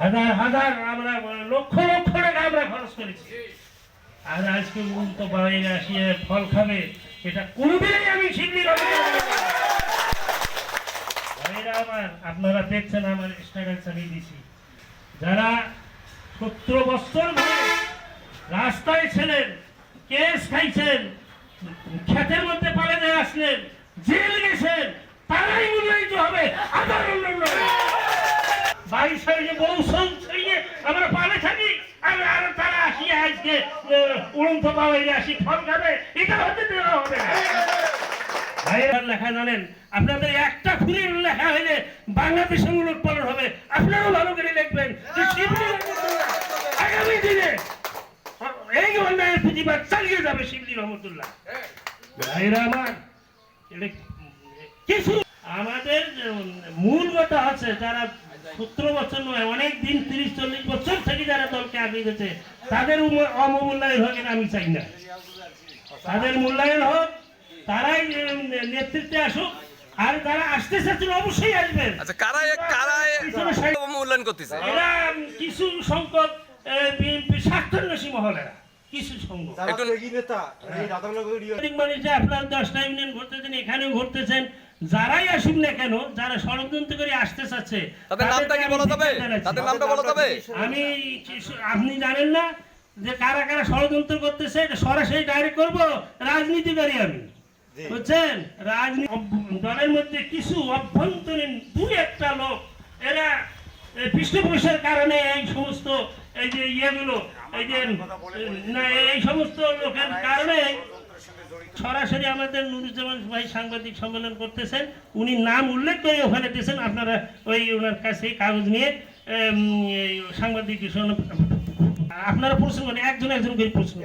হাজার হাজার আমরা লক্ষ লক্ষ টাকা আমরা খরচ করেছি। আর আজকে তো বাইরে আসিয়ে ফল খাবে, এটা কোনোদিনই আমি শিগগির আমার, আপনারা দেখছেন আমার স্ট্যাটাস চালিয়ে দিছি। যারা সত্তর বছর রাস্তায় ছিলেন, কেস খাইছেন ক্ষেতের মধ্যে পালাতে আসলেন, জেল গেছেন, তারাই মূল্যায়িত হবে আদার বাড়ি সাইডে বউ সং ছড়িয়ে আমরা পালে থাকি আর আর তারা আসিয়ে আজকে আহ, উড়ন্ত পাওয়াই আসি ফল খাবে, এটা হতে দেওয়া হবে। ভাইয়ের লেখা জানেন, আপনাদের একটা ফুলের লেখা হইলে বাংলাদেশের উলট পালন হবে। আপনারাও ভালো করে লিখবেন যে আগামী দিনে এই অন্যায়ের প্রতিবাদ চালিয়ে যাবে শিবলি রহমতুল্লাহ। ভাইরা আমার কিছু আমাদের মূল কথা আছে, যারা সতেরো বছর নয়, অনেক দিন, তিরিশ, চল্লিশ বছর থেকে যারা দলকে আগিয়ে গেছে তাদের অবমূল্যায়ন হোক এটা আমি চাই না। তাদের মূল্যায়ন হোক তারাই নেতৃত্বে আসুক আর তারা আসতে চাচ্ছেন অবশ্যই আসবেন। আচ্ছা কারা কারা মূল্যায়ন করতেছে? এরা কিছু সংখ্যক বিএনপি স্বার্থান্বেষী মহলেরা কিছু সংখ্যক যারা নেতা আপনার দশটা ইউনিয়ন ঘুরতেছেন এখানেও ঘুরতেছেন যারাই আসুক না কেন যারা ষড়যন্ত্র করে আসতে চাচ্ছে তাদের নামটা কি বলা আমি যাবে তাদের নামটা বলা যাবে? আমি কিছু- আপনি জানেন না যে কারা কারা ষড়যন্ত্র করতেছে এটা সরাসরি ডাইরেক্ট করব? রাজনীতি করি আমি বুঝছেন? রাজনীতি দলের মধ্যে কিছু অভ্যন্তরীণ দুই একটা লোক এরা পৃষ্ঠপোষের কারণে এই সমস্ত এই যে ইয়েগুলো এই যে না এই সমস্ত লোকের কারণে সরাসরি আমাদের নুরুজ্জামান ভাই সাংবাদিক সম্মেলন করতেছেন উনি নাম উল্লেখ করে ওখানে দিয়েছেন আপনারা ওই ওনার কাছে কাগজ নিয়ে সাংবাদিক আপনারা প্রশ্ন করেন, একজন একজন করে প্রশ্ন।